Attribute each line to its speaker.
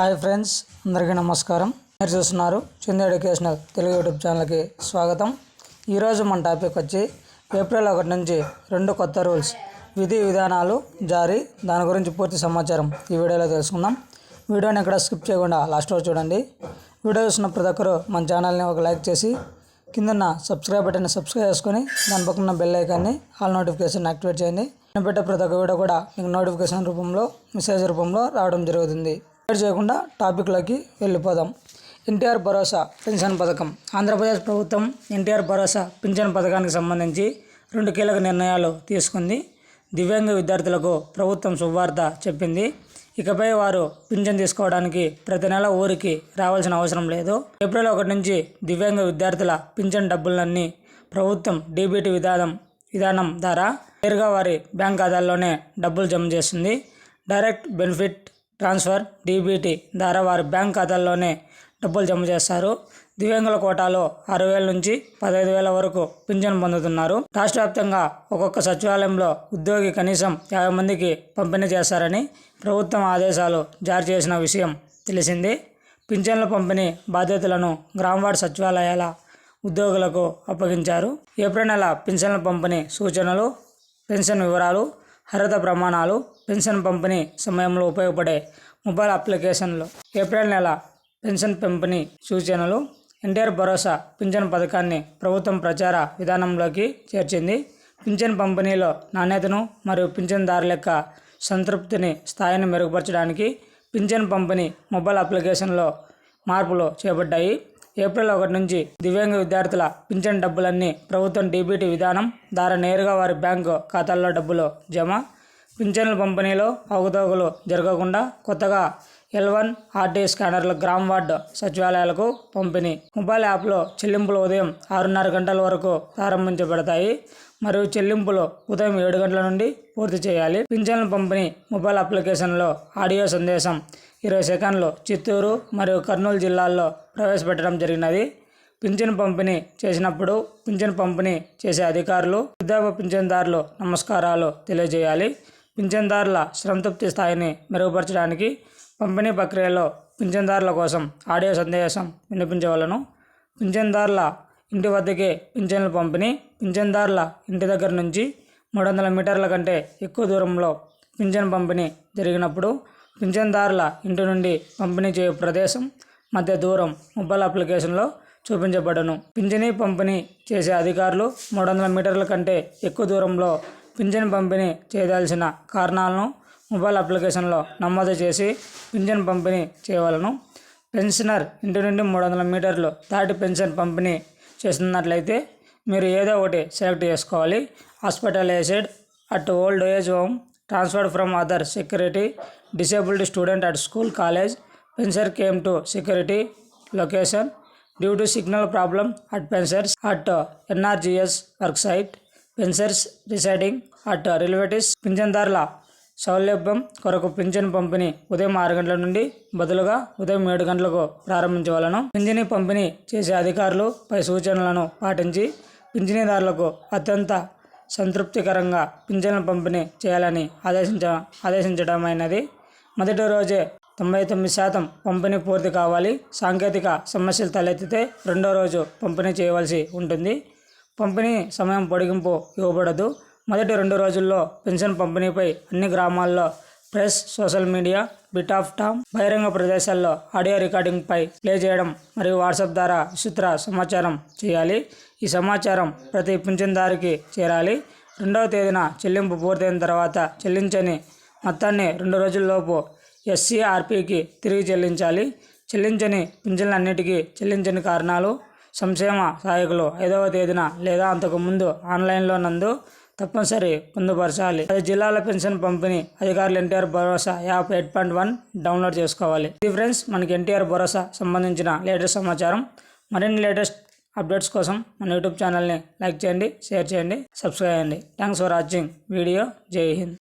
Speaker 1: Hi friends అందరికీ నమస్కారం. మీరు చూస్తున్నారు చందు ఎడ్యుకేషనల్ తెలుగు యూట్యూబ్ ఛానల్కి స్వాగతం. ఈరోజు మన టాపిక్ వచ్చి ఏప్రిల్ ఒకటి నుంచి రెండు కొత్త రూల్స్ విధి విధానాలు జారీ. దాని గురించి పూర్తి సమాచారం ఈ వీడియోలో తెలుసుకుందాం. వీడియోని ఇక్కడ స్కిప్ చేయకుండా లాస్ట్ వరకు చూడండి. వీడియో చూసిన ప్రతి ఒక్కరు మన ఛానల్ని ఒక లైక్ చేసి కిందన్న సబ్స్క్రైబ్ బటన్ సబ్స్క్రైబ్ చేసుకొని దాని పక్కన బెల్ ఐకాన్ని ఆల్ నోటిఫికేషన్ యాక్టివేట్ చేయండి. నేను పెట్టే ప్రతి ఒక్క వీడియో కూడా మీకు నోటిఫికేషన్ రూపంలో మెసేజ్ రూపంలో రావడం జరుగుతుంది. లేట్ చేయకుండా టాపిక్లోకి వెళ్ళిపోదాం. ఎన్టీఆర్ భరోసా పెన్షన్ పథకం. ఆంధ్రప్రదేశ్ ప్రభుత్వం ఎన్టీఆర్ భరోసా పింఛన్ పథకానికి సంబంధించి రెండు కీలక నిర్ణయాలు తీసుకుంది. దివ్యాంగ విద్యార్థులకు ప్రభుత్వం శుభవార్త చెప్పింది. ఇకపై వారు పింఛన్ తీసుకోవడానికి ప్రతి నెల ఊరికి రావాల్సిన అవసరం లేదు. ఏప్రిల్ ఒకటి నుంచి దివ్యాంగ విద్యార్థుల పింఛన్ డబ్బులన్నీ ప్రభుత్వం డీబీటీ విధానం విధానం ద్వారా నేరుగా వారి బ్యాంక్ ఖాతాల్లోనే డబ్బులు జమ చేస్తుంది. డైరెక్ట్ బెనిఫిట్ ట్రాన్స్ఫర్ డీబీటీ ద్వారా వారి బ్యాంక్ ఖాతాల్లోనే డబ్బులు జమ చేస్తారు. దివ్యాంగుల కోటాలో ఆరు వేల నుంచి పదహైదు వేల వరకు పింఛను పొందుతున్నారు. రాష్ట్ర వ్యాప్తంగా ఒక్కొక్క సచివాలయంలో ఉద్యోగి కనీసం యాభై మందికి పంపిణీ చేస్తారని ప్రభుత్వం ఆదేశాలు జారీ చేసిన విషయం తెలిసిందే. పింఛన్ల పంపిణీ బాధ్యతలను గ్రామవార్డు సచివాలయాల ఉద్యోగులకు అప్పగించారు. ఏప్రిల్ నెల పింఛన్ల పంపిణీ సూచనలు పెన్షన్ వివరాలు అర్హత ప్రమాణాలు పెన్షన్ పంపిణీ సమయంలో ఉపయోగపడే మొబైల్ అప్లికేషన్లు. ఏప్రిల్ నెల పెన్షన్ పంపిణీ సూచనలు ఎన్టీఆర్ భరోసా పింఛన్ పథకాన్ని ప్రభుత్వం ప్రచార విధానంలోకి చేర్చింది. పింఛన్ పంపిణీలో నాణ్యతను మరియు పింఛన్దారుల యొక్క సంతృప్తిని స్థాయిని మెరుగుపరచడానికి పింఛన్ పంపిణీ మొబైల్ అప్లికేషన్లో మార్పులు చేపట్టాయి. ఏప్రిల్ ఒకటి నుంచి దివ్యాంగ విద్యార్థుల పింఛన్ డబ్బులన్నీ ప్రభుత్వం డీబీటీ విధానం ద్వారా నేరుగా వారి బ్యాంకు ఖాతాల్లో డబ్బులు జమ. పింఛన్ల పంపిణీలో అవకతవకలు జరగకుండా కొత్తగా ఎల్ వన్ ఆర్టీ స్కానర్లు గ్రామ్ వార్డు సచివాలయాలకు పంపిణీ. మొబైల్ యాప్లో చెల్లింపులు ఉదయం ఆరున్నర గంటల వరకు ప్రారంభించబడతాయి. మరియు చెల్లింపులు ఉదయం ఏడు గంటల నుండి పూర్తి చేయాలి. పింఛన్ల పంపిణీ మొబైల్ అప్లికేషన్లో ఆడియో సందేశం ఇరవై సెకండ్లు చిత్తూరు మరియు కర్నూలు జిల్లాల్లో ప్రవేశపెట్టడం జరిగినది. పింఛను పంపిణీ చేసినప్పుడు పింఛను పంపిణీ చేసే అధికారులు వృద్ధాప్య పింఛన్దారులు నమస్కారాలు తెలియజేయాలి. పింఛన్దారుల సంతృప్తి స్థాయిని మెరుగుపరచడానికి పంపిణీ ప్రక్రియలో పింఛన్దారుల కోసం ఆడియో సందేశం వినిపించవలను పింఛన్దారుల ఇంటి వద్దకే పింఛన్లు పంపిణీ పింఛన్దారుల ఇంటి దగ్గర నుంచి మూడు వందల మీటర్ల కంటే ఎక్కువ దూరంలో పింఛన్ పంపిణీ జరిగినప్పుడు పింఛన్దారుల ఇంటి నుండి పంపిణీ చేయు ప్రదేశం మధ్య దూరం మొబైల్ అప్లికేషన్లో చూపించబడను. పింఛనీ పంపిణీ చేసే అధికారులు మూడు వందల మీటర్ల కంటే ఎక్కువ దూరంలో పింఛన్ పంపిణీ చేయవలసిన కారణాలను మొబైల్ అప్లికేషన్లో నమోదు చేసి పింఛన్ పంపిణీ చేయవలను. పెన్షనర్ ఇంటి నుండి మూడు వందల మీటర్లు దాటి పెన్షన్ పంపిణీ చేస్తున్నట్లయితే మీరు ఏదో ఒకటి సెలెక్ట్ చేసుకోవాలి. Hospitalised at old age home transferred from other security disabled student at school college pensioner came to security location due to signal problem at pensioners at NRGS work site pensioners residing at relatives పింఛన్దారుల సౌలభ్యం కొరకు పింఛను పంపిణీ ఉదయం ఆరు గంటల నుండి బదులుగా ఉదయం ఏడు గంటలకు ప్రారంభించవలను. పింఛనీ పంపిణీ చేసే అధికారులు పై సూచనలను పాటించి పింఛనీదారులకు అత్యంత సంతృప్తికరంగా పింఛన్ల పంపిణీ చేయాలని ఆదేశించ ఆదేశించడమైనది. మొదటి రోజే తొంభై తొమ్మిది శాతం పంపిణీ పూర్తి కావాలి. సాంకేతిక సమస్యలు తలెత్తితే రెండో రోజు పంపిణీ చేయవలసి ఉంటుంది. పంపిణీ సమయం పొడిగింపు ఇవ్వబడదు. మొదటి రెండు రోజుల్లో పెన్షన్ పంపిణీపై అన్ని గ్రామాల్లో ప్రెస్ సోషల్ మీడియా బిట్ ఆఫ్ టామ్ బహిరంగ ప్రదేశాల్లో ఆడియో రికార్డింగ్పై ప్లే చేయడం మరియు వాట్సాప్ ద్వారా విచిత్ర సమాచారం చేయాలి. ఈ సమాచారం ప్రతి పింఛన్దారికి చేరాలి. రెండవ తేదీన చెల్లింపు పూర్తయిన తర్వాత చెల్లించని మొత్తాన్ని రెండు రోజుల్లోపు ఎస్సీఆర్పికి తిరిగి చెల్లించాలి. చెల్లించని పింఛన్లన్నిటికీ చెల్లించని కారణాలు సంక్షేమ సహాయకులు ఐదవ తేదీన లేదా అంతకు ముందు ఆన్లైన్లో నందు తప్పనిసరి. పొందుపరచాలి పది జిల్లాల పెన్షన్ పంపిణీ అధికారులు NTR Bharosa app eight point one download చేసుకోవాలి. ఇది ఫ్రెండ్స్ మనకి ఎన్టీఆర్ భరోసా సంబంధించిన లేటెస్ట్ సమాచారం. మరిన్ని లేటెస్ట్ అప్డేట్స్ కోసం మన యూట్యూబ్ ఛానల్ని లైక్ చేయండి షేర్ చేయండి సబ్స్క్రైబ్ చేయండి. Thanks for watching. వీడియో జై హింద్.